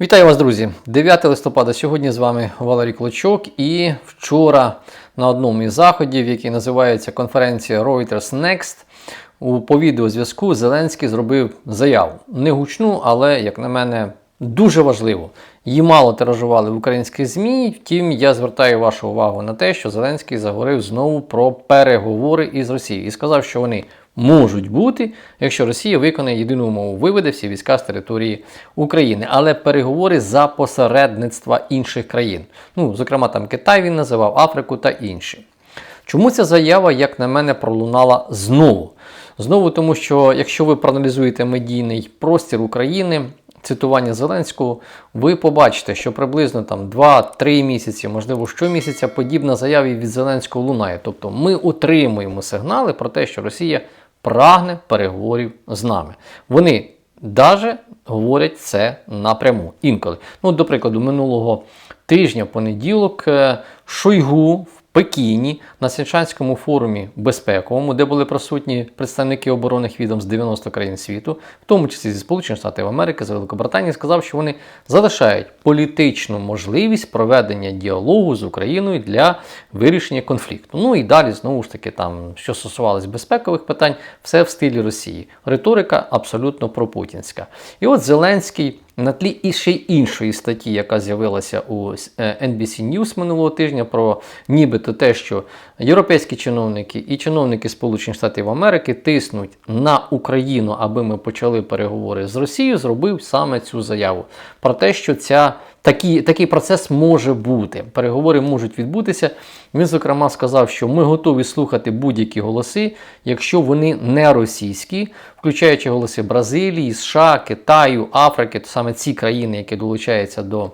Вітаю вас, друзі! 9 листопада. Сьогодні з вами Валерій Клочок. І вчора на одному із заходів, який називається конференція Reuters Next, у по відеозв'язку Зеленський зробив заяву. Не гучну, але, як на мене, дуже важливо. Її мало тиражували в українських ЗМІ. Втім, я звертаю вашу увагу на те, що Зеленський заговорив знову про переговори із Росією і сказав, що вони можуть бути, якщо Росія виконає єдину умову, виведе всі війська з території України, але переговори за посередництва інших країн. Ну, зокрема, там Китай він називав Африку та інші. Чому ця заява, як на мене, пролунала знову? Знову тому, що якщо ви проаналізуєте медійний простір України, цитування Зеленського, ви побачите, що приблизно там 2-3 місяці, можливо, щомісяця подібна заява від Зеленського лунає. Тобто ми отримуємо сигнали про те, що Росія прагне переговорів з нами. Вони навіть говорять це напряму інколи. Ну, до прикладу, минулого тижня, понеділок, е, Шойгу Пекіні на Сенчанському форумі безпековому, де були присутні представники оборонних відомств з 90 країн світу, в тому числі зі Сполучених Штатів Америки, з Великобританії, сказав, що вони залишають політичну можливість проведення діалогу з Україною для вирішення конфлікту. Ну і далі, знову ж таки, там, що стосувалось безпекових питань, все в стилі Росії. Риторика абсолютно пропутінська. І от Зеленський. На тлі і ще іншої статті, яка з'явилася у е, NBC News минулого тижня, про нібито те, що європейські чиновники і чиновники Сполучених Штатів Америки тиснуть на Україну, аби ми почали переговори з Росією, зробив саме цю заяву про те, що ця Такий, такий процес може бути. Переговори можуть відбутися. Він, зокрема, сказав, що ми готові слухати будь-які голоси, якщо вони не російські, включаючи голоси Бразилії, США, Китаю, Африки, то саме ці країни, які долучаються до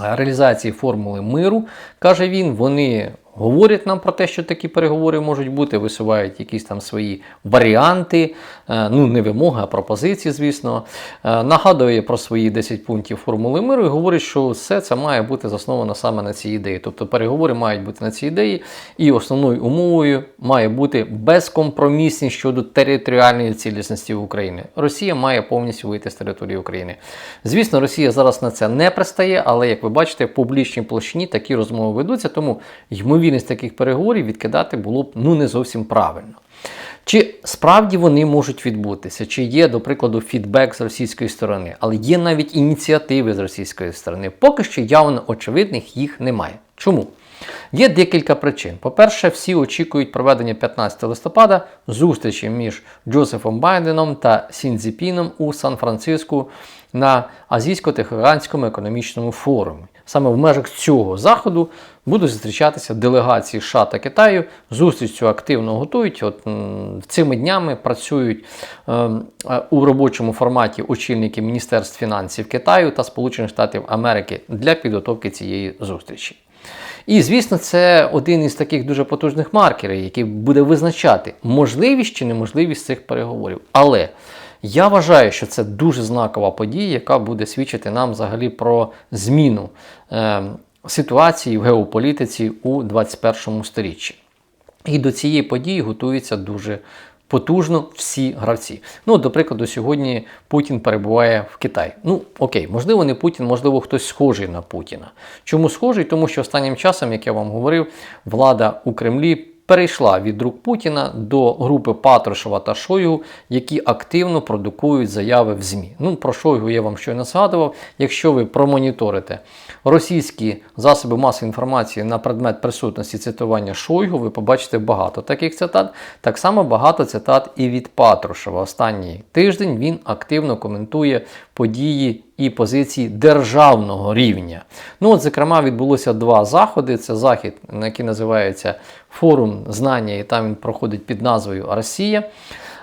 реалізації формули миру, каже він, вони говорять нам про те, що такі переговори можуть бути, висувають якісь там свої варіанти, е, ну не вимоги, а пропозиції, звісно. Е, нагадує про свої 10 пунктів формули миру і говорить, що все це має бути засновано саме на цій ідеї. Тобто переговори мають бути на цій ідеї, і основною умовою має бути безкомпромісність щодо територіальної цілісності України. Росія має повністю вийти з території України. Звісно, Росія зараз на це не пристає, але як ви бачите, в публічній площині такі розмови ведуться, тому ймовірність таких переговорів відкидати було б ну не зовсім правильно. Чи справді вони можуть відбутися, чи є, до прикладу, фідбек з російської сторони, але є навіть ініціативи з російської сторони. Поки що явно очевидних їх немає. Чому? Є декілька причин. По-перше, всі очікують проведення 15 листопада зустрічі між Джозефом Байденом та Сінзіпіном у Сан-Франциску на Азійсько-Тихоокеанському економічному форумі. Саме в межах цього заходу будуть зустрічатися делегації США та Китаю. Зустріч цю активно готують. От Цими днями працюють е, е, у робочому форматі очільники Міністерств фінансів Китаю та Сполучених Штатів Америки для підготовки цієї зустрічі. І, звісно, це один із таких дуже потужних маркерів, який буде визначати можливість чи неможливість цих переговорів. Але я вважаю, що це дуже знакова подія, яка буде свідчити нам взагалі про зміну е, ситуації в геополітиці у 21 сторіччі. І до цієї події готуються дуже потужно всі гравці. Ну, до прикладу, сьогодні Путін перебуває в Китаї. Ну, окей, можливо, не Путін, можливо, хтось схожий на Путіна. Чому схожий? Тому що останнім часом, як я вам говорив, влада у Кремлі перейшла від рук Путіна до групи Патрушева та Шойгу, які активно продукують заяви в ЗМІ. Ну, про Шойгу я вам щойно згадував. Якщо ви промоніторите російські засоби масової інформації на предмет присутності цитування Шойгу, ви побачите багато таких цитат. Так само багато цитат і від Патрушева. Останній тиждень він активно коментує події і позиції державного рівня. Ну, от, зокрема, відбулося два заходи. Це захід, який називається Форум знання, і там він проходить під назвою Росія.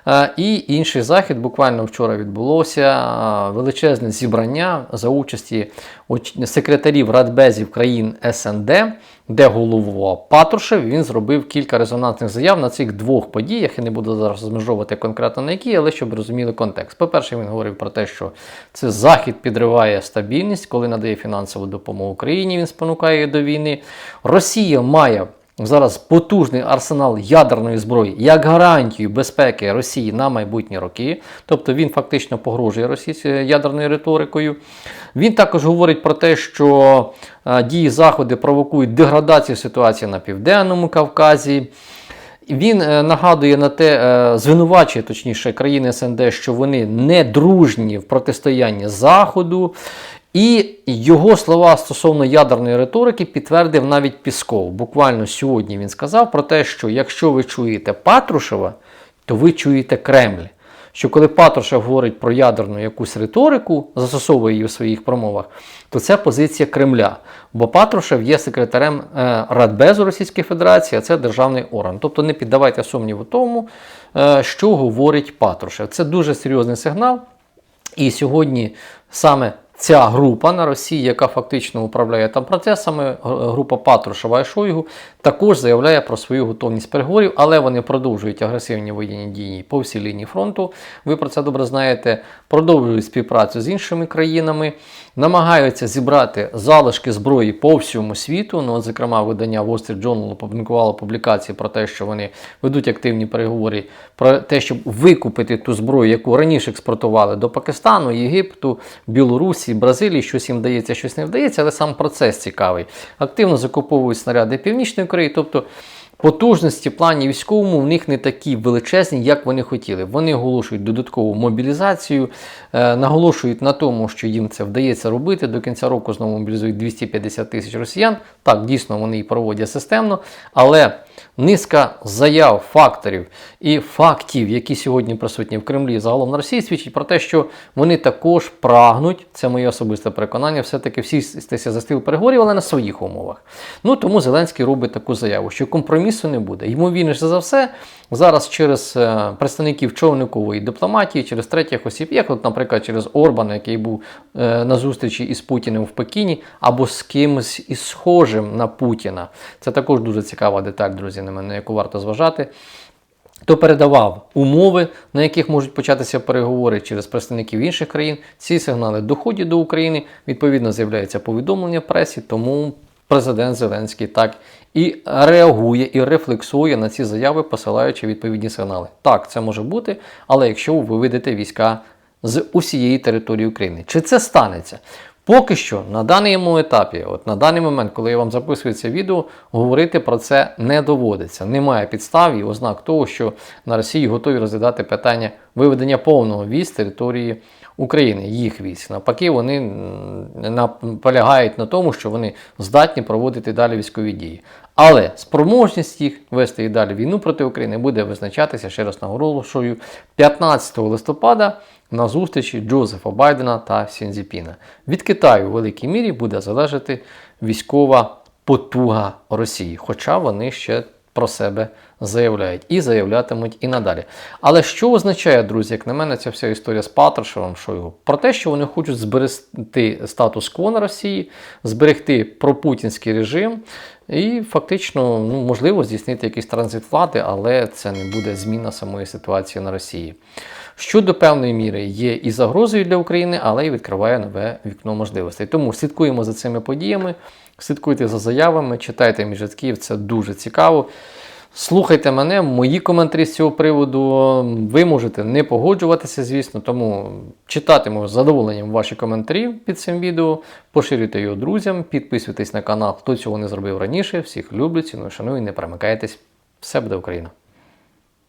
Е, і інший захід буквально вчора відбулося е, величезне зібрання за участі секретарів радбезів країн СНД, де головував Патрушев. Він зробив кілька резонансних заяв на цих двох подіях. Я не буду зараз розмежовувати конкретно на які, але щоб розуміли контекст. По-перше, він говорив про те, що це захід підриває стабільність, коли надає фінансову допомогу Україні. Він спонукає до війни. Росія має зараз потужний арсенал ядерної зброї як гарантію безпеки Росії на майбутні роки. Тобто він фактично погрожує Росії ядерною риторикою. Він також говорить про те, що е, дії заходи провокують деградацію ситуації на Південному Кавказі. Він е, нагадує на те, е, звинувачує точніше країни СНД, що вони не дружні в протистоянні Заходу. І його слова стосовно ядерної риторики підтвердив навіть Пісков. Буквально сьогодні він сказав про те, що якщо ви чуєте Патрушева, то ви чуєте Кремль. Що коли Патрушев говорить про ядерну якусь риторику, застосовує її у своїх промовах, то це позиція Кремля. Бо Патрушев є секретарем е, Радбезу Російської Федерації, а це державний орган. Тобто не піддавайте сумніву тому, е, що говорить Патрушев. Це дуже серйозний сигнал. І сьогодні саме ця група на Росії, яка фактично управляє там процесами, група Патрушева і Шойгу, також заявляє про свою готовність переговорів, але вони продовжують агресивні воєнні дії по всій лінії фронту. Ви про це добре знаєте. Продовжують співпрацю з іншими країнами, намагаються зібрати залишки зброї по всьому світу. Ну, от, зокрема, видання Wall Street Journal опублікувало публікації про те, що вони ведуть активні переговори про те, щоб викупити ту зброю, яку раніше експортували до Пакистану, Єгипту, Білорусі, Бразилії. Щось їм вдається, щось не вдається, але сам процес цікавий. Активно закуповують снаряди Північної Кореї, тобто. Потужності в плані військовому в них не такі величезні, як вони хотіли. Вони оголошують додаткову мобілізацію, е, наголошують на тому, що їм це вдається робити. До кінця року знову мобілізують 250 тисяч росіян. Так, дійсно, вони і проводять системно, але низка заяв, факторів і фактів, які сьогодні присутні в Кремлі і загалом на Росії, свідчить про те, що вони також прагнуть, це моє особисте переконання, все-таки всістися за стіл переговорів, але на своїх умовах. Ну тому Зеленський робить таку заяву, що компромісу не буде. Ймовірніше за все, зараз через е, представників човникової дипломатії, через третіх осіб, як, от, наприклад, через Орбана, який був е, на зустрічі із Путіним в Пекіні, або з кимось із схожим на Путіна. Це також дуже цікава деталь, друзі, на мене, на яку варто зважати. То передавав умови, на яких можуть початися переговори через представників інших країн. Ці сигнали доходять до України. Відповідно, з'являється повідомлення в пресі, тому президент Зеленський так і реагує і рефлексує на ці заяви, посилаючи відповідні сигнали. Так, це може бути, але якщо ви виведете війська з усієї території України, чи це станеться? Поки що на даному етапі, от на даний момент, коли я вам записую це відео, говорити про це не доводиться. Немає підстав і ознак того, що на Росії готові розглядати питання виведення повного військ з території України, їх військ. Навпаки, вони наполягають на тому, що вони здатні проводити далі військові дії. Але спроможність їх вести і далі війну проти України буде визначатися, ще раз наголошую, 15 листопада на зустрічі Джозефа Байдена та Сінзіпіна. Від Китаю в великій мірі буде залежати військова потуга Росії, хоча вони ще про себе заявляють і заявлятимуть і надалі. Але що означає, друзі, як на мене, ця вся історія з Патрушевим Шойгу? Про те, що вони хочуть зберегти статус-кво на Росії, зберегти пропутінський режим і фактично, ну, можливо, здійснити якийсь транзит влади, але це не буде зміна самої ситуації на Росії. Що до певної міри є і загрозою для України, але й відкриває нове вікно можливостей. Тому слідкуємо за цими подіями, слідкуйте за заявами, читайте між це дуже цікаво. Слухайте мене, мої коментарі з цього приводу. Ви можете не погоджуватися, звісно, тому читатиму з задоволенням ваші коментарі під цим відео, поширюйте його друзям, підписуйтесь на канал, хто цього не зробив раніше. Всіх люблю, ціную, шаную, не перемикайтесь. Все буде Україна!